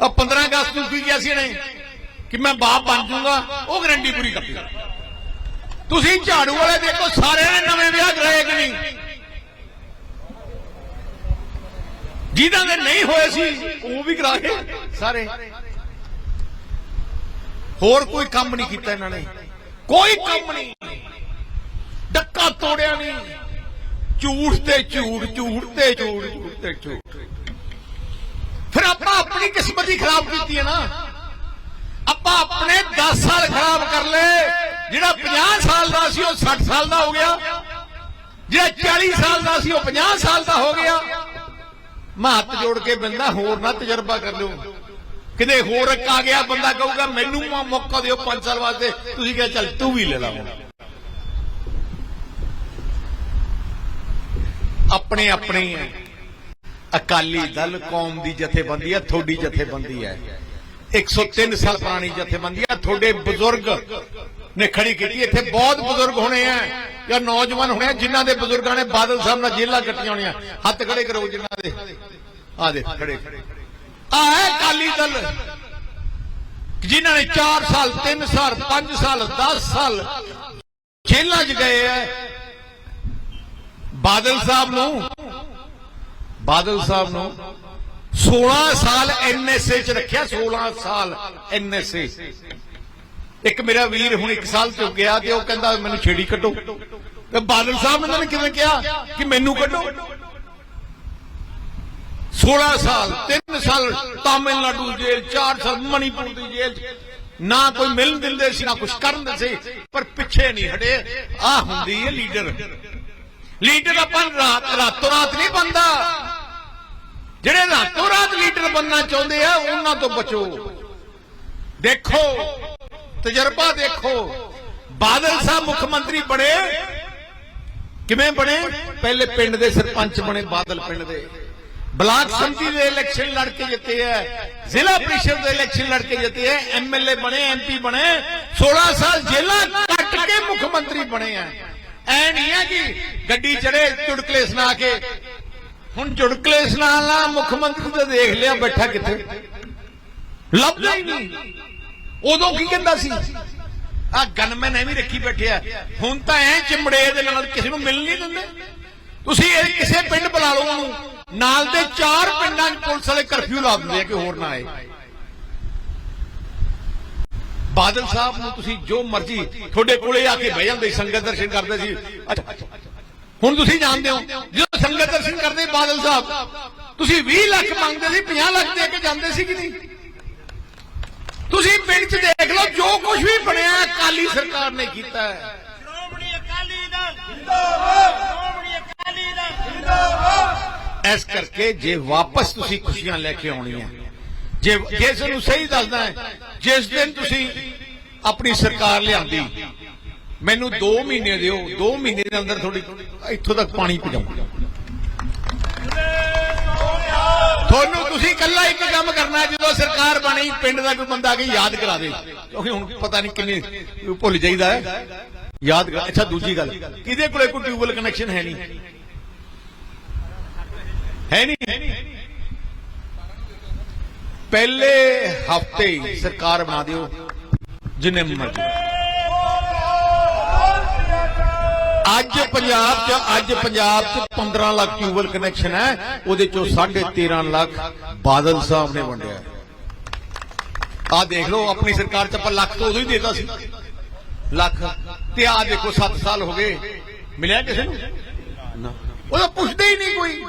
ਆ 15 ਅਗਸਤ ਨੂੰ ਕੀ ਕਿਹਾ ਸੀ ਇਹਨੇ? ਕਿ ਮੈਂ ਬਾਪ ਬਣ ਜਾਊਂਗਾ, ਉਹ ਗਰੰਟੀ ਪੂਰੀ ਕਰਤੀ। ਤੁਸੀਂ ਝਾੜੂ ਵਾਲੇ ਦੇਖੋ, ਸਾਰਿਆਂ ਨੇ ਨਵੇਂ ਵਿਆਹ ਕਰਾਏ ਕਿ ਨਹੀਂ? ਜਿਹਨਾਂ ਦੇ ਨਹੀਂ ਹੋਏ ਸੀ, ਉਹ ਵੀ ਕਰਾ ਕੇ ਸਾਰੇ। ਹੋਰ ਕੋਈ ਕੰਮ ਨਹੀਂ ਕੀਤਾ ਇਹਨਾਂ ਨੇ। ਕੋਈ ਕੰਮ ਨਹੀਂ। ਡੱਕਾ ਤੋੜਿਆ ਨਹੀਂ। ਝੂਠ ਤੇ ਝੂਠ ਝੂਠ ਤੇ ਝੂਠ ਝੂਠ ਤੇ ਝੂਠ। ਆਪਣੀ ਕਿਸਮਤ ਹੀ ਖਰਾਬ ਕੀਤੀ ਹੈ ਨਾ। ਆਪਾਂ ਆਪਣੇ 10 ਸਾਲ ਖਰਾਬ ਕਰ ਲਏ। ਜਿਹੜਾ 50 ਸਾਲ ਦਾ ਸੀ, ਉਹ 60 ਸਾਲ ਦਾ ਹੋ ਗਿਆ। ਜਿਹੜਾ 40 ਸਾਲ ਦਾ ਸੀ, ਉਹ 50 ਸਾਲ ਦਾ ਹੋ ਗਿਆ। ਮੈਂ ਹੱਥ ਜੋੜ ਕੇ ਬੰਦਾ ਹੋਰ ਨਾ ਤਜਰਬਾ ਕਰ ਲਿਓ ਕਿਤੇ ਹੋਰ ਇੱਕ ਆ ਗਿਆ, ਬੰਦਾ ਕਹੂਗਾ, ਮੈਨੂੰ ਮੌਕਾ ਦਿਓ 5 ਸਾਲ ਵਾਸਤੇ। ਤੁਸੀਂ ਕਿਹਾ, ਚੱਲ ਤੂੰ ਵੀ ਲੈ ਲਾ ਆਪਣੇ ਆਪਣੇ ਹੈ। ਅਕਾਲੀ ਦਲ ਕੌਮ ਦੀ ਜਥੇਬੰਦੀ ਹੈ, ਤੁਹਾਡੀ ਜਥੇਬੰਦੀ ਹੈ। 103 ਸਾਲ ਪੁਰਾਣੀ ਜਥੇਬੰਦੀ ਹੈ, ਤੁਹਾਡੇ ਬਜ਼ੁਰਗ ਨੇ ਖੜੀ ਕੀਤੀ ਇੱਥੇ ਬਹੁਤ ਬਜ਼ੁਰਗ ਹੋਣੇ ਆ, ਜਾਂ ਨੌਜਵਾਨ ਹੋਣੇ ਆ, ਜਿਨ੍ਹਾਂ ਦੇ ਬਜ਼ੁਰਗਾਂ ਨੇ ਬਾਦਲ ਸਾਹਿਬ ਨਾਲ ਜੇਲਾਂ ਕੱਟੀਆਂ ਹੋਣੀਆਂ। ਹੱਥ ਖੜੇ ਕਰੋ ਜਿਨ੍ਹਾਂ ਦੇ। ਆ ਦੇ ਖੜੇ। ਆ ਹੈ ਅਕਾਲੀ ਦਲ, ਜਿਨ੍ਹਾਂ ਨੇ 4 ਸਾਲ 3 ਸਾਲ 5 ਸਾਲ 10 ਸਾਲ ਜੇਲਾਂ 'ਚ ਗਏ ਆ। ਬਾਦਲ ਸਾਹਿਬ ਨੂੰ ਬਾਦਲ ਸਾਹਿਬ ਨੂੰ 16 ਸਾਲ ਐਨਐਸਏ ਚ ਰੱਖਿਆ 16 ਸਾਲ ਐਨਐਸਏ ਇੱਕ ਮੇਰਾ ਵੀਰ ਹੁਣ 1 ਸਾਲ ਚੁੱਕ ਗਿਆ ਤੇ ਉਹ ਕਹਿੰਦਾ, ਮੈਨੂੰ ਛੇੜੀ ਕੱਢੋ। ਤੇ ਬਾਦਲ ਸਾਹਿਬ ਨੇ ਕਿਵੇਂ ਕਿਹਾ ਕਿ ਮੈਨੂੰ ਕੱਢੋ? 16 ਸਾਲ 3 ਸਾਲ ਤਾਮਿਲਨਾਡੂ ਜੇਲ੍ਹ 4 ਸਾਲ ਮਣੀਪੁਰ ਦੀ ਜੇਲ੍ਹ ਨਾ ਕੋਈ ਮਿਲਣ ਦਿੰਦੇ ਸੀ, ਨਾ ਕੁਝ ਕਰਨ ਦੇ ਸੀ, ਪਰ ਪਿੱਛੇ ਨਹੀਂ ਹਟੇ। ਆ ਹੁੰਦੀ ਹੈ ਲੀਡਰ। ਲੀਡਰ ਆਪਾਂ ਰਾਤ ਰਾਤੋਂ ਰਾਤ ਨਹੀਂ ਬੰਦਾ ਜਿਹੜੇ ਰਾਤੋਂ ਰਾਤ ਲੀਡਰ ਬੰਨਣਾ ਚਾਹੁੰਦੇ ਆ, ਉਹਨਾਂ ਤੋਂ ਬਚੋ। ਦੇਖੋ, ਤਜਰਬਾ ਦੇਖੋ। ਬਾਦਲ ਸਾਹਿਬ ਮੁੱਖ ਮੰਤਰੀ ਬਣੇ। ਕਿਵੇਂ ਬਣੇ? ਪਹਿਲੇ ਪਿੰਡ ਦੇ ਸਰਪੰਚ ਬਣੇ, ਬਾਦਲ ਪਿੰਡ ਦੇ। ਬਲਾਕ ਸੰਮਤੀ ਦੇ ਇਲੈਕਸ਼ਨ ਲੜ ਕੇ ਜਿੱਤੇ ਹੈ ਜ਼ਿਲ੍ਹਾ ਪ੍ਰੀਸ਼ਦ ਦੇ ਇਲੈਕਸ਼ਨ ਲੜ ਕੇ ਜਿੱਤੇ ਹੈ ਐਮਐਲਏ ਬਣੇ ਐਮਪੀ ਬਣੇ। 16 ਸਾਲ ਜੇਲ੍ਹਾਂ ਕੱਟ ਕੇ ਮੁੱਖ ਮੰਤਰੀ ਬਣੇ ਆ। ਐ ਨਹੀਂ ਹੈ ਕਿ ਗੱਡੀ ਚੜੇ ਚੁੜਕਲੇ ਸੁਣਾ ਕੇ ਹੁਣ ਚੁੜਕਲੇ ਸੁਣਾਉਣ ਵਾਲਾ ਮੁੱਖ ਮੰਤਰੀ ਤਾਂ ਦੇਖ ਲਿਆ ਬੈਠਾ ਕਿੱਥੇ? ਲੱਭਦਾ ਹੀ ਨਹੀਂ। ਉਦੋਂ ਕੀ ਕਹਿੰਦਾ ਸੀ? ਆ ਗਨਮੈਨ ਐਵੇਂ ਰੱਖੀ ਬੈਠਿਆ ਹੁਣ ਤਾਂ ਐ ਚਿਮੜੇ ਦੇ ਨਾਲ ਕਿਸੇ ਨੂੰ ਮਿਲ ਨਹੀਂ ਦਿੰਦੇ। ਤੁਸੀਂ ਇਹ ਕਿਸੇ ਪਿੰਡ ਬੁਲਾ ਲਓ ਉਹਨੂੰ। ਨਾਲ ਦੇ ਚਾਰ ਪਿੰਡਾਂ 'ਚ ਪੁਲਿਸ ਵਾਲੇ ਕਰਫਿਊ ਲਾ ਦਿੰਦੇ ਆ ਕਿ ਹੋਰ ਨਾ ਆਏ। ਬਾਦਲ ਸਾਹਿਬ ਨੂੰ ਤੁਸੀਂ ਜੋ ਮਰਜ਼ੀ ਤੁਹਾਡੇ ਕੋਲੇ ਆ ਕੇ ਬਹਿ ਜਾਂਦੇ ਸੀ, ਸੰਗਤ ਦਰਸ਼ਨ ਕਰਦੇ ਸੀ। ਅੱਛਾ। ਹੁਣ ਤੁਸੀਂ ਜਾਣਦੇ ਹੋ ਜਦੋਂ ਸੰਗਤ ਦਰਸ਼ਨ ਕਰਦੇ ਬਾਦਲ ਸਾਹਿਬ ਤੁਸੀਂ 20 ਲੱਖ ਮੰਗਦੇ ਸੀ 50 ਲੱਖ ਦੇ ਕੇ ਜਾਂਦੇ ਸੀ ਕਿ ਨਹੀਂ? ਤੁਸੀਂ ਪਿੰਡ 'ਚ ਦੇਖ ਲਓ ਜੋ ਕੁਝ ਵੀ ਬਣਿਆ ਅਕਾਲੀ ਸਰਕਾਰ ਨੇ ਕੀਤਾ ਹੈ। ਸ਼੍ਰੋਮਣੀ ਅਕਾਲੀ ਦਲ। ਜਿੰਦਾਬਾਦ। ਸ਼੍ਰੋਮਣੀ ਅਕਾਲੀ ਦਲ। ਜਿੰਦਾਬਾਦ। ਇਸ ਕਰਕੇ ਜੇ ਵਾਪਸ ਤੁਸੀਂ ਖੁਸ਼ੀਆਂ ਲੈ ਕੇ ਆਉਣੀਆਂ ਜੇ ਜੇ ਤੁਹਾਨੂੰ ਸਹੀ ਦੱਸਦਾ ਹੈ ਜਿਸ ਦਿਨ ਤੁਸੀਂ ਆਪਣੀ ਸਰਕਾਰ ਲਿਆਂਦੀ ਮੈਨੂੰ 2 ਮਹੀਨੇ ਦਿਓ 2 ਮਹੀਨੇ ਦੇ ਅੰਦਰ ਤੁਹਾਡੀ ਇੱਥੋਂ ਤੱਕ ਪਾਣੀ ਪਹੁੰਚਾਉਂਗਾ ਤੁਹਾਨੂੰ ਤੁਸੀਂ ਇਕੱਲਾ ਇੱਕ ਕੰਮ ਕਰਨਾ ਜਦੋਂ ਸਰਕਾਰ ਬਣੀ, ਪਿੰਡ ਦਾ ਕੋਈ ਬੰਦਾ ਆ ਕੇ ਯਾਦ ਕਰਾ ਦੇ। ਕਿਉਂਕਿ ਹੁਣ ਪਤਾ ਨਹੀਂ ਕਿੰਨੇ ਭੁੱਲ ਜਾਈਦਾ ਹੈ। ਯਾਦ ਕਰਾ ਅੱਛਾ, ਦੂਜੀ ਗੱਲ। ਕਿਹਦੇ ਕੋਲੇ ਕੋਈ ਟਿਊਬਲ ਕਨੈਕਸ਼ਨ ਹੈ ਨਹੀਂ? ਹੈ ਨਹੀਂ। ਪਹਿਲੇ ਹਫ਼ਤੇ ਸਰਕਾਰ ਬਣਾ ਦਿਓ, ਜਿੰਨੇ ਮਰਜ਼ੀ। ਅੱਜ ਪੰਜਾਬ 'ਚ, ਅੱਜ ਪੰਜਾਬ 'ਚ 15 ਲੱਖ ਟਿਊਬਲ ਕਨੈਕਸ਼ਨ ਹੈ। ਉਹਦੇ ਚੋਂ 13.5 ਲੱਖ ਬਾਦਲ ਸਾਹਿਬ ਨੇ ਵੰਡਿਆ ਆ ਦੇਖ ਲਓ, ਆਪਣੀ ਸਰਕਾਰ 'ਚ ਆਪਾਂ ਲੱਖ ਤੋਂ ਉਦੋਂ ਹੀ ਦੇਤਾ ਸੀ। ਲੱਖ। ਤੇ ਆ ਦੇਖੋ 7 ਸਾਲ ਹੋ ਗਏ। ਮਿਲਿਆ ਕਿਸੇ ਨੂੰ? ਨਾ। ਉਹਦਾ ਪੁੱਛਦੇ ਹੀ ਨਹੀਂ ਕੋਈ।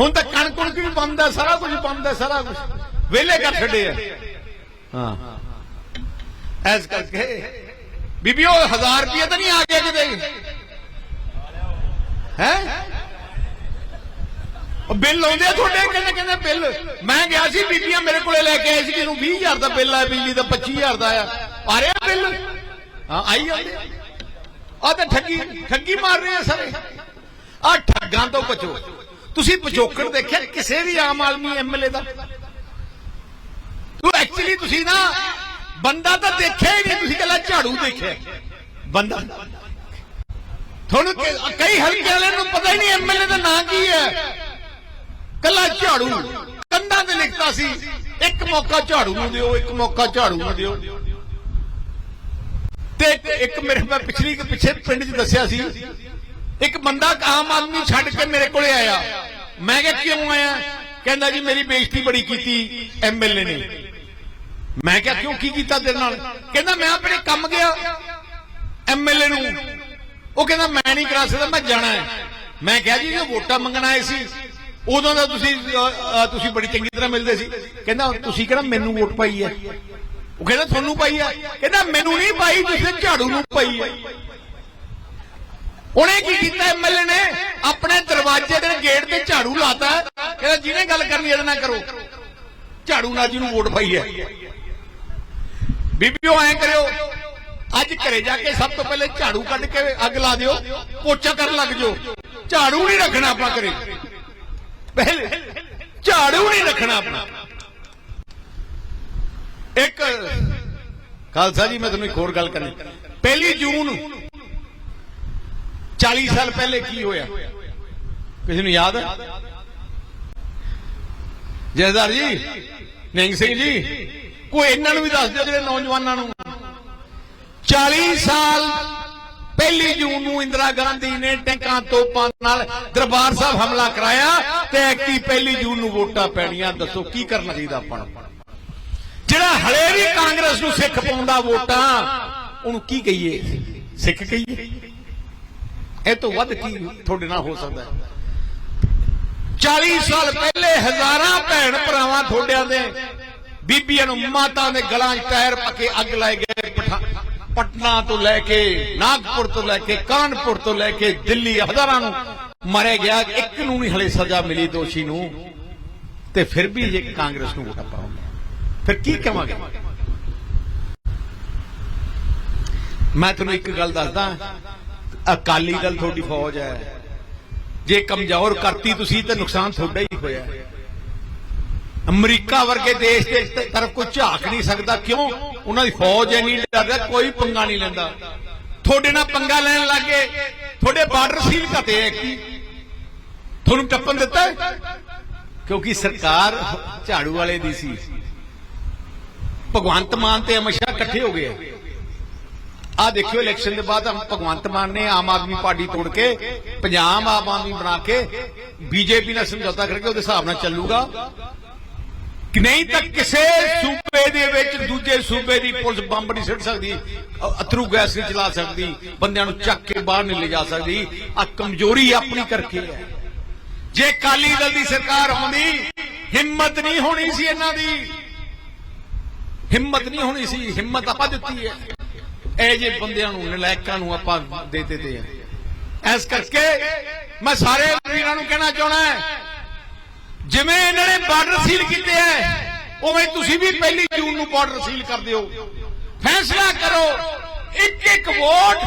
ਹੁਣ ਤਾਂ ਕਣਕ ਕੁਣਕ ਵੀ ਬੰਦ, ਸਾਰਾ ਕੁਝ ਬੰਦ, ਸਾਰਾ ਕੁਝ। ਵਿਹਲੇ ਕਰ ਛੱਡੇ ਆ। ਹਾਂ। ਐਸ ਕਰਕੇ ਬੀਬੀ, ਉਹ 1000 ਰੁਪਏ ਤਾਂ ਨਹੀਂ ਆ ਗਿਆ ਕਿਤੇ? ਹੈ? ਉਹ ਬਿੱਲ ਆਉਂਦੇ ਆ ਤੁਹਾਡੇ? ਕਹਿੰਦੇ ਕਹਿੰਦੇ ਬਿੱਲ। ਮੈਂ ਗਿਆ ਸੀ, ਬੀਬੀਆਂ ਮੇਰੇ ਕੋਲੇ ਲੈ ਕੇ ਆਏ ਸੀ ਕਿ 20000 ਦਾ ਬਿੱਲ ਆਇਆ, ਬਿਜਲੀ ਦਾ 25000 ਦਾ ਆਇਆ। ਆ ਰਿਹਾ ਬਿੱਲ? ਹਾਂ, ਆਈ ਜਾਂਦੇ ਆ। ਤਾਂ ਠੱਗੀ ਠੱਗੀ ਮਾਰ ਰਹੇ ਆ ਸਾਰੇ। ਆ ਠੱਗਾਂ ਤੋਂ ਬਚੋ। ਤੁਸੀਂ ਪਿਛੋਕੜ ਦੇਖਿਆ ਕਿਸੇ ਵੀ ਆਮ ਆਦਮੀ ਐਮਐਲਏ ਦਾ? ਤੂੰ ਐਕਚੁਅਲੀ ਤੁਸੀਂ ਨਾ ਬੰਦਾ ਤਾਂ ਦੇਖਿਆ ਹੀ ਨਹੀਂ, ਤੁਸੀਂ ਕੱਲਾ ਝਾੜੂ ਦੇਖਿਆ। ਬੰਦਾ ਤੁਹਾਨੂੰ ਕਈ ਹਲਕੇ ਵਾਲਿਆਂ ਨੂੰ ਪਤਾ ਹੀ ਨਹੀਂ ਐਮਐਲਏ ਦਾ ਨਾਂ ਕੀ ਹੈ। ਕੱਲਾ ਝਾੜੂ। ਕੰਧਾਂ ਤੇ ਲਿਖਤਾ ਸੀ, ਇੱਕ ਮੌਕਾ ਝਾੜੂ ਨੂੰ ਦਿਓ, ਇੱਕ ਮੌਕਾ ਝਾੜੂ ਨੂੰ ਦਿਓ। ਤੇ ਇੱਕ- ਮੇਰੇ ਮੈਂ ਪਿਛਲੀ ਪਿੱਛੇ ਪਿੰਡ 'ਚ ਦੱਸਿਆ ਸੀ, ਇੱਕ ਬੰਦਾ ਆਮ ਆਦਮੀ ਛੱਡ ਕੇ ਮੇਰੇ ਕੋਲੇ ਆਇਆ। ਮੈਂ ਕਿਹਾ, ਕਿਉਂ ਆਇਆ? ਕਹਿੰਦਾ ਜੀ, ਮੇਰੀ ਬੇਇੱਜ਼ਤੀ ਬੜੀ ਕੀਤੀ ਐਮਐਲਏ ਨੇ। ਮੈਂ ਕਿਹਾ ਕਿਉਂ ਕੀ ਕੀਤਾ ਤੇਰੇ ਨਾਲ? ਕਹਿੰਦਾ, ਮੈਂ ਆਪਣੇ ਕੰਮ ਗਿਆ ਐਮਐਲਏ ਨੂੰ। ਉਹ ਕਹਿੰਦਾ, ਮੈਂ ਨਹੀਂ ਕਰਾ ਸਕਦਾ, ਮੈਂ ਜਾਣਾ ਹੈ। ਮੈਂ ਕਿਹਾ, ਜੀ, ਜੇ ਵੋਟਾਂ ਮੰਗਣ ਆਏ ਸੀ, ਉਦੋਂ ਦਾ ਤੁਸੀਂ ਤੁਸੀਂ ਬੜੀ ਚੰਗੀ ਤਰ੍ਹਾਂ ਮਿਲਦੇ ਸੀ। ਕਹਿੰਦਾ, ਤੁਸੀਂ ਕਿਹੜਾ ਮੈਨੂੰ ਵੋਟ ਪਾਈ ਹੈ? ਉਹ ਕਹਿੰਦਾ, ਤੁਹਾਨੂੰ ਪਾਈ ਹੈ। ਕਹਿੰਦਾ, ਮੈਨੂੰ ਨਹੀਂ ਪਾਈ ਤੁਸੀਂ ਝਾੜੂ ਨੂੰ ਪਾਈ ਹੈ। ਉਹਨੇ ਕੀ ਕੀਤਾ ਐਮਐਲਏ ਨੇ ਆਪਣੇ ਦਰਵਾਜ਼ੇ ਦੇ ਗੇਟ ਤੇ ਝਾੜੂ ਲਾਤਾ। ਕਹਿੰਦਾ, ਜਿਹਨੇ ਗੱਲ ਕਰਨੀ, ਇਹਦੇ ਨਾਲ ਕਰੋ। ਝਾੜੂ ਨਾਲ ਜਿਹਨੂੰ ਵੋਟ ਪਾਈ ਹੈ। ਬੀਬੀਓ, ਐਂ ਕਰਿਓ। ਅੱਜ ਘਰੇ ਜਾ ਕੇ ਸਭ ਤੋਂ ਪਹਿਲੇ ਝਾੜੂ ਕੱਢ ਕੇ ਅੱਗ ਲਾ ਦਿਓ, ਪੋਚਾ ਕਰਨ ਲੱਗ ਜਾਓ। ਝਾੜੂ ਨਹੀਂ ਰੱਖਣਾ ਆਪਾਂ ਘਰੇ। ਪਹਿਲੇ ਝਾੜੂ ਨਹੀਂ ਰੱਖਣਾ ਆਪਣਾ ਇੱਕ ਖਾਲਸਾ ਜੀ, ਮੈਂ ਤੁਹਾਨੂੰ ਇੱਕ ਹੋਰ ਗੱਲ ਕਰਨੀ। ਪਹਿਲੀ ਜੂਨ 40 ਸਾਲ ਪਹਿਲੇ ਕੀ ਹੋਇਆ? ਕਿਸੇ ਨੂੰ ਯਾਦ ਹੈ? ਜੈਦਾਰ ਜੀ, ਨਿੰਗ ਸਿੰਘ ਜੀ। ਕੋਈ ਇਹਨਾਂ ਨੂੰ ਵੀ ਦੱਸ ਦਿਓ ਜਿਹੜੇ ਨੌਜਵਾਨਾਂ ਨੂੰ। 40 ਸਾਲ ਪਹਿਲੀ ਜੂਨ ਨੂੰ ਇੰਦਰਾ ਗਾਂਧੀ ਨੇ ਟੈਂਕਾਂ ਤੋਪਾਂ ਨਾਲ ਦਰਬਾਰ ਸਾਹਿਬ ਹਮਲਾ ਕਰਾਇਆ ਤੇ ਐਕਟੀ ਪਹਿਲੀ ਜੂਨ ਨੂੰ ਵੋਟਾਂ ਪੈਣੀਆਂ। ਦੱਸੋ ਕੀ ਕਰਨਾ ਚਾਹੀਦਾ ਆਪਾਂ ਨੂੰ? ਜਿਹੜਾ ਹਲੇ ਵੀ ਕਾਂਗਰਸ ਨੂੰ ਸਿੱਖ ਪਾਉਂਦਾ ਵੋਟਾਂ, ਉਹਨੂੰ ਕੀ ਕਹੀਏ? ਸਿੱਖ ਕਹੀਏ? ਇਹ ਤੋਂ ਵੱਧ ਕੀ ਤੁਹਾਡੇ ਨਾਲ ਹੋ ਸਕਦਾ ਹੈ? 40 ਸਾਲ ਪਹਿਲੇ ਹਜ਼ਾਰਾਂ ਭੈਣ ਭਰਾਵਾਂ ਤੁਹਾਡਿਆਂ ਦੇ ਬੀਬੀਆਂ ਨੂੰ ਮਾਤਾ ਦੇ ਗਲਾਂ 'ਚ ਟਾਇਰ ਪਾ ਕੇ ਅੱਗ ਲਾਏ ਗਏ ਪਟਨਾ ਤੋਂ ਲੈ ਕੇ ਨਾਗਪੁਰ ਤੋਂ ਲੈ ਕੇ ਕਾਨਪੁਰ ਤੋਂ ਲੈ ਕੇ ਦਿੱਲੀ, ਹਜ਼ਾਰਾਂ ਨੂੰ ਮਾਰਿਆ ਗਿਆ। ਇੱਕ ਨੂੰ ਨਹੀਂ ਹਲੇ ਸਜ਼ਾ ਮਿਲੀ ਦੋਸ਼ੀ ਨੂੰ। ਤੇ ਫਿਰ ਵੀ ਜੇ ਕਾਂਗਰਸ ਨੂੰ ਵੋਟਾਂ ਪਾਉਂਦੇ ਫਿਰ ਕੀ ਕਵਾਂਗੇ? ਮੈਂ ਤੁਹਾਨੂੰ ਇੱਕ ਗੱਲ ਦੱਸਦਾ, ਅਕਾਲੀ ਦਲ ਤੁਹਾਡੀ ਫੌਜ ਹੈ। ਜੇ ਕਮਜ਼ੋਰ ਕਰਤੀ ਤੁਸੀਂ, ਤੇ ਨੁਕਸਾਨ ਤੁਹਾਡਾ ਹੀ ਹੋਇਆ। ਅਮਰੀਕਾ ਵਰਗੇ ਦੇਸ਼ ਦੇ ਤਰਫ ਕੋਈ ਝਾਕ ਨਹੀਂ ਸਕਦਾ। ਕਿਉਂ? ਉਹਨਾਂ ਦੀ ਫੌਜ ਇੰਨੀ ਡਰਦਾ, ਕੋਈ ਪੰਗਾ ਨਹੀਂ ਲੈਂਦਾ। ਤੁਹਾਡੇ ਨਾਲ ਪੰਗਾ ਲੈਣ ਲੱਗੇ, ਤੁਹਾਡੇ ਬਾਰਡਰ ਸੀਲ ਘਤੇ ਹੈ ਕੀ? ਤੁਹਾਨੂੰ ਟੱਪਣ ਦਿੱਤਾ ਕਿਉਂਕਿ ਸਰਕਾਰ ਝਾੜੂ ਵਾਲੇ ਦੀ ਸੀ। ਭਗਵੰਤ ਮਾਨ ਤੇ ਅਮਿਤ ਸ਼ਾਹ ਇਕੱਠੇ ਹੋ ਗਏ ਆ। ਦੇਖਿਓ, ਇਲੈਕਸ਼ਨ ਦੇ ਬਾਅਦ ਭਗਵੰਤ ਮਾਨ ਨੇ ਆਮ ਆਦਮੀ ਪਾਰਟੀ ਤੋੜ ਕੇ, ਪੰਜਾਬ ਆਮ ਆਦਮੀ ਬਣਾ ਕੇ, ਬੀਜੇਪੀ ਨਾਲ ਸਮਝੌਤਾ ਕਰਕੇ ਉਹਦੇ ਹਿਸਾਬ ਨਾਲ ਚੱਲੂਗਾ। ਨਹੀਂ ਤਾਂ ਕਿਸੇ ਸੂਬੇ ਦੇ ਵਿੱਚ ਦੂਜੇ ਸੂਬੇ ਦੀ ਪੁਲਿਸ ਬੰਬ ਨਹੀਂ ਸਿੱਟ ਸਕਦੀ ਅਥਰੂ ਗੈਸ ਨਹੀਂ ਚਲਾ ਸਕਦੀ ਬੰਦਿਆਂ ਨੂੰ ਚੱਕ ਕੇ ਬਾਹਰ ਨਹੀਂ ਲਿਜਾ ਸਕਦੀ। ਆ ਕਮਜ਼ੋਰੀ ਆਪਣੀ ਕਰਕੇ ਹੈ। ਜੇ ਕਾਲੀ ਦਲ ਦੀ ਸਰਕਾਰ ਹੁੰਦੀ ਹਿੰਮਤ ਨਹੀਂ ਹੋਣੀ ਸੀ ਇਹਨਾਂ ਦੀ। ਹਿੰਮਤ ਨਹੀਂ ਹੋਣੀ ਸੀ ਹਿੰਮਤ ਆਪਾਂ ਦਿੱਤੀ ਹੈ। ਇਹ ਜੇ ਬੰਦਿਆਂ ਨੂੰ ਨਲਾਇਕਾਂ ਨੂੰ ਆਪਾਂ ਦੇ ਦਿੱਤੇ ਆ। ਇਸ ਕਰਕੇ ਮੈਂ ਸਾਰੇ ਵੀਰਾਂ ਨੂੰ ਕਹਿਣਾ ਚਾਹਣਾ ਹੈ ਜਿਵੇਂ ਇਹਨਾਂ ਨੇ ਬਾਰਡਰ ਸੀਲ ਕੀਤੇ ਐ, ਉਵੇਂ ਤੁਸੀਂ ਵੀ ਪਹਿਲੀ ਜੂਨ ਨੂੰ ਬਾਰਡਰ ਸੀਲ ਕਰ ਦਿਓ। ਫੈਸਲਾ ਕਰੋ, ਇੱਕ ਇੱਕ ਵੋਟ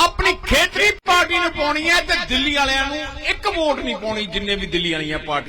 ਆਪਣੀ ਖੇਤਰੀ ਪਾਰਟੀ ਨੂੰ ਪਾਉਣੀ ਹੈ ਤੇ ਦਿੱਲੀ ਵਾਲਿਆਂ ਨੂੰ ਇੱਕ ਵੋਟ ਨਹੀਂ ਪਾਉਣੀ ਜਿੰਨੇ ਵੀ ਦਿੱਲੀ ਵਾਲੀਆਂ ਪਾਰਟੀਆਂ